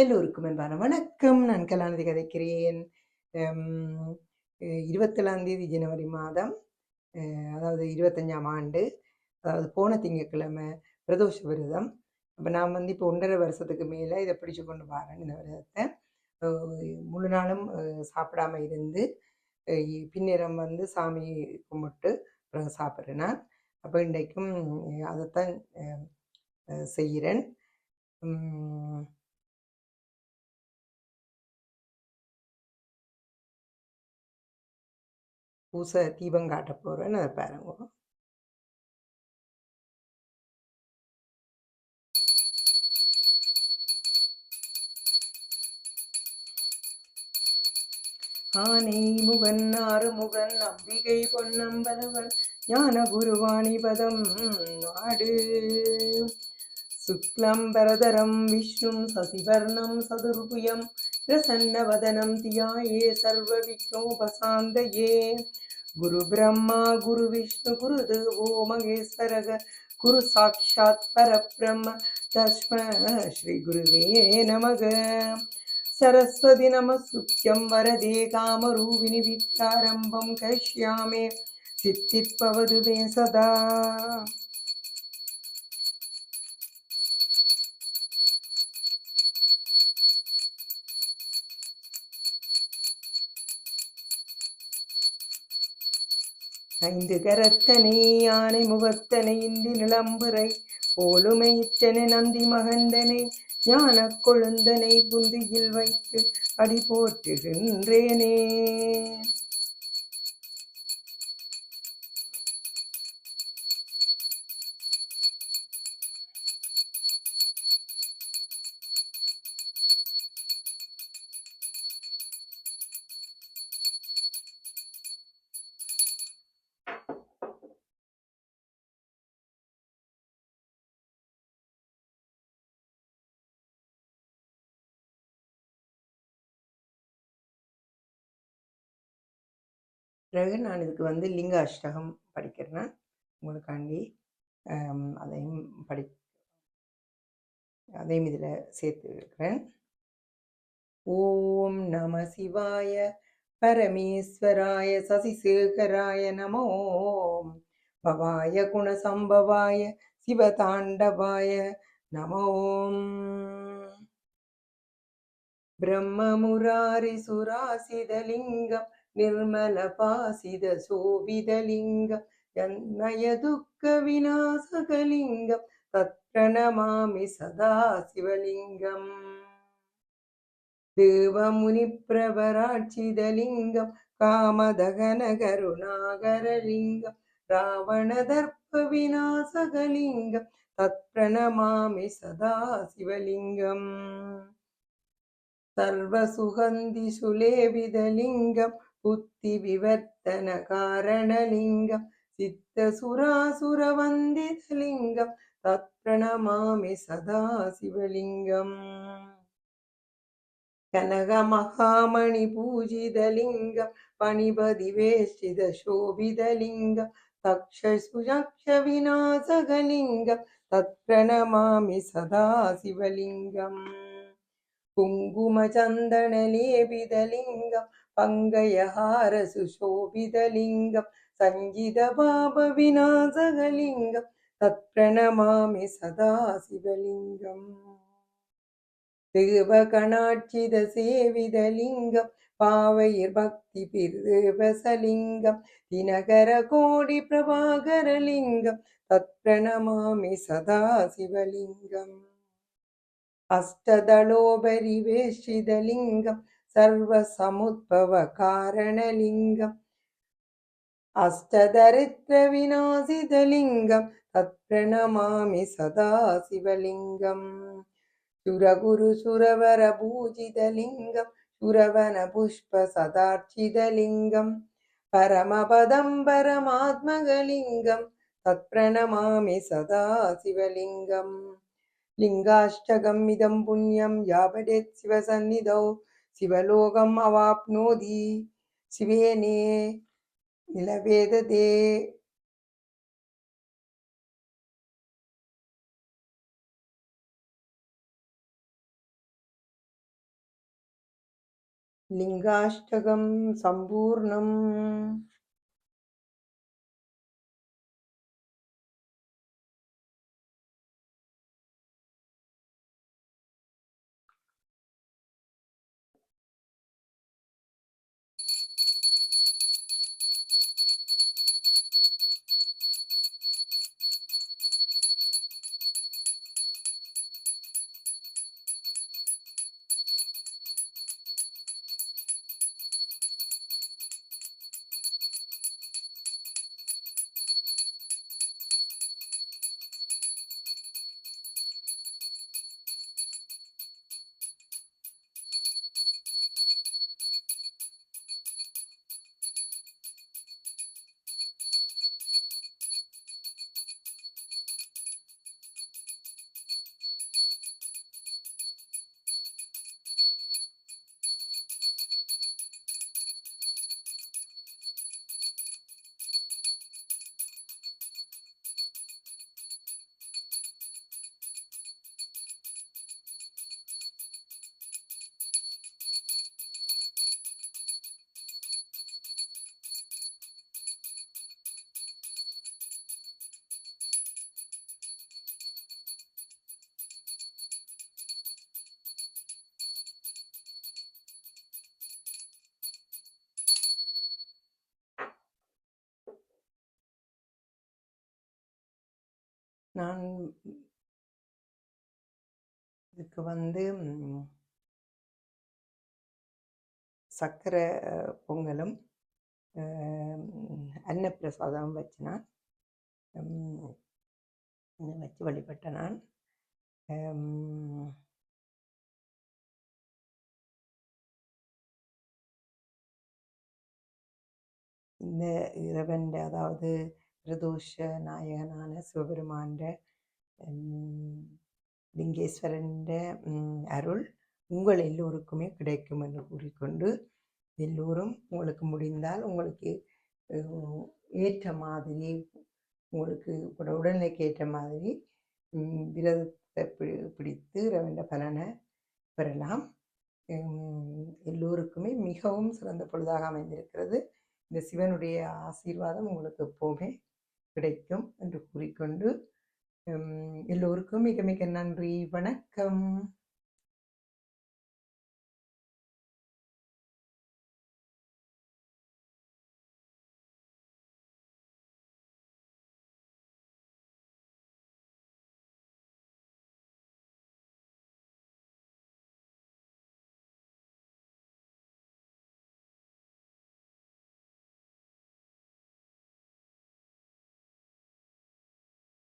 எல்லோருக்கும் அன்பான வணக்கம். நான் கலாநிதி கதைக்கிறேன். இருபத்தேழாம் தேதி ஜனவரி மாதம் அதாவது இருபத்தஞ்சாம் ஆண்டு அதாவது போன திங்கட்கிழமை பிரதோஷ விரதம். அப்போ நான் வந்து இப்போ ஒன்றரை வருஷத்துக்கு மேலே இதை பிடிச்சு கொண்டு வரேன் இந்த விரதத்தை. முழு நாளும் சாப்பிடாம இருந்து பின்னிறம் வந்து சாமி கும்பிட்டு பிறகு சாப்பிட்றேன் நான். அப்போ இன்றைக்கும் அதைத்தான் செய்கிறேன். பூசை தீபம் காட்ட போகிறேன்னு அதை பாருங்க. ஆனை முகன் ஆறு முகன் அம்பிகை பொன்னம்பலவன் ஞான குருவாணி பதம் நாடு. சுக்லம்பரதரம் விஷ்ணும் சசிவர்ணம் சதுர்புயம் பிரசன்னவதனம் தியாயே சர்வ விக்னோபசாந்தயே. குரு பிரம்மா குரு விஷ்ணு குரு தேவோ மகேஸ்வரக குரு சாட்சாத் பரபிரம்ம தஸ்ம ஸ்ரீ குருவே நமக. சரஸ்வதி நமசுக்கியம் வரதே காமரூபிணி வித்யாரம்பம் கஷ்யாமே சித்திப்பவது மே சதா. ஐந்து கரத்தனை யானை முகத்தனை இந்தி நிலம்புரை போலுமையிற்றனை நந்தி மகந்தனை ஞான கொழுந்தனை புந்தியில் வைத்து அடி போற்றுகின்றேனே. பிறகு நான் இதுக்கு வந்து லிங்க அஷ்டகம் படிக்கிறேன். உங்களுக்காண்டி அதையும் படி அதையும் இதில் சேர்த்து இருக்கிறேன். ஓம் நம சிவாய பரமேஸ்வராய சசிசேகராய நமோ பவாய குணசம்பவாய சிவதாண்டவாய நமோம் ನಿರ್ಮಲ ಪಾಸಿದ ಶೋಭಿತಲಿಂಗ ಜನ್ಮಯ ದುಃಖ ವಿನಾಶಕಲಿಂಗ தத்ரணமாமி சதா சிவலிங்கம் தேவமுனிப்பிரவராட்சிதலிங்கம் காமதகன கருணாகரலிங்கம் ராவணதர்ப்ப விநாசகலிங்கம் தத்ரணமாமி சதா சிவலிங்கம் சர்வசுகந்தி சுலேவிதலிங்கம் बुद्धिविवर्तनकारणलिङ्गं सिद्धसुरासुरवन्दितलिङ्गं तत्प्रणमामि सदा शिवलिङ्गम् कनकमहामणिपूजितलिङ्गं पणिपदिवेष्टितशोभितलिङ्गं तक्षसुजक्षविनाशकलिङ्गं तत्प्रणमामि सदा शिवलिङ्गम् कुङ्कुमचन्दनलेपितलिङ्गं பங்கயஹார சுசோபிதலிங்கம் சஞ்சித பாப விநாசகலிங்கம் தத்பிரணமாமி சதா சிவலிங்கம் தேவகணாட்சித சேவிதலிங்கம் பாவையிர் பக்தி பிரிதேவசலிங்கம் தினகர கோடி பிரபாகரலிங்கம் தத்பிரணமாமி சதா சிவலிங்கம் அஷ்டதளோபரிவேஷிதலிங்கம் சர்வசமுத்பவ காரணலிங்கம் அஷ்டதரித்திர விநாசிதலிங்கம் தத்பிரணமாமி சதா சிவலிங்கம் சுரகுரு சுரவர பூஜிதலிங்கம் சுரவன புஷ்ப சதார்ச்சிதலிங்கம். பரமபதம் பரமாத்மகலிங்கம் தத்பிரணமாமி சதா சிவலிங்கம் லிங்காஷ்டகம் இதம் புண்ணியம் யாபடேத் சிவசந்நிதௌ. ശിവലോകം അവാപ്നോതി ശിവേനേ നിലവേദതേ. ലിംഗാഷ്ടകം സമ്പൂർണം. நான் இதுக்கு வந்து சக்கரை சர்க்கரை பொங்கலும் அன்னப்பிரசாதம் வச்சு நான் வச்சு வழிபட்ட நான் இந்த இறைவன் அதாவது பிரதோஷ நாயகனான சிவபெருமான்ற ம், அருள் உங்கள் எல்லோருக்குமே கிடைக்கும் என்று கூறிக்கொண்டு எல்லோரும் உங்களுக்கு முடிந்தால் உங்களுக்கு ஏற்ற மாதிரி உங்களுக்கு உடல்நிலைக்கு ஏற்ற மாதிரி விரதத்தை பி பிடித்து இறைவன் பலனை பெறலாம் எல்லோருக்குமே மிகவும் சிறந்த பொழுதாக அமைந்திருக்கிறது இந்த சிவனுடைய ஆசீர்வாதம் உங்களுக்கு எப்போவுமே கிடைக்கும் என்று கூறிக்கொண்டு எல்லோருக்கும் மிக மிக நன்றி. வணக்கம்.